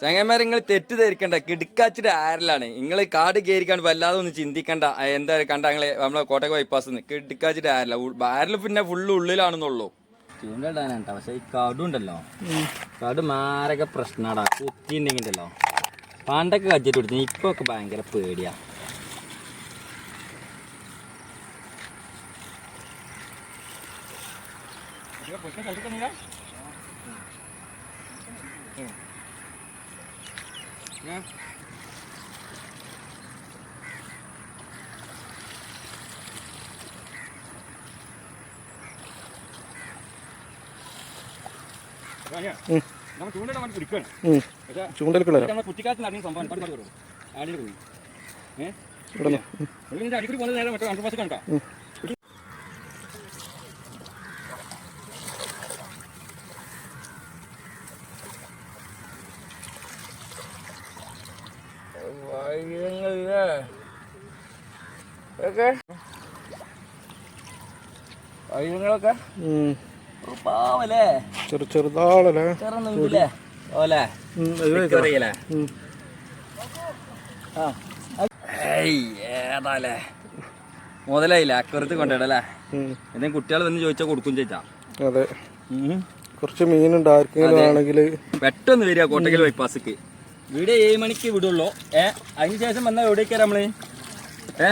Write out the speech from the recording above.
ചങ്ങന്മാരെ നിങ്ങൾ തെറ്റിദ്ധരിക്കണ്ട. കിടുക്കാച്ചിട്ട് ആരലാണ്? നിങ്ങൾ കാട് കയറിക്കാണ്ട് വല്ലാതെ ഒന്നും ചിന്തിക്കണ്ട. എന്താ കണ്ട ഞങ്ങളെ നമ്മളെ കോട്ടയം ബൈപ്പാസ് കിടുക്കാച്ചിട്ട് ആരില്ല? ആരിൽ പിന്നെ ഫുള്ള് ഉള്ളിലാണെന്നുള്ളൂ. ചൂണ്ടിടാനാട്ടോ പക്ഷെ ഈ കടുണ്ടല്ലോ കടു മാരക പ്രശ്നമാടാ കുത്തിണ്ടെങ്കിണ്ടല്ലോ പണ്ടൊക്കെ കച്ചിട്ട് കൊടുത്തു ഇപ്പൊ ഒക്കെ ഭയങ്കര പേടിയാ. നമ്മൾ കുട്ടിക്കാലത്ത് നടന്ന സംഭവം ആടിയിൽ പോയി ഏഹ് അടിക്കടി നേരം മറ്റേ അണ്ടർ പാസ് കണക്കാ വൈദ്യങ്ങളൊക്കെ പാവല്ലേ? ചെറു ചെറുതാളല്ലേ? ചെറുന്നില്ലേ ഓലേ. അറിയല്ലേ. ഏയ് ഏതാല്ലേ മുതലായില്ല? അക്കുറത്ത് കൊണ്ടിടല്ലേ എന്തെങ്കിലും കുട്ടികൾ വന്ന് ചോദിച്ചാൽ കൊടുക്കും ചേച്ചാ അതെ. കുറച്ച് മീനുണ്ട്. ആർക്കെങ്കിലും ആണെങ്കിൽ പെട്ടെന്ന് വരിക കോട്ടക്കൽ ബൈപ്പാസിക്ക്. വീട് ഏഴ് മണിക്ക് വിടുള്ളൂ. ഏ അതിന് ശേഷം വന്നാൽ എവിടേക്കാ നമ്മൾ? ഏ?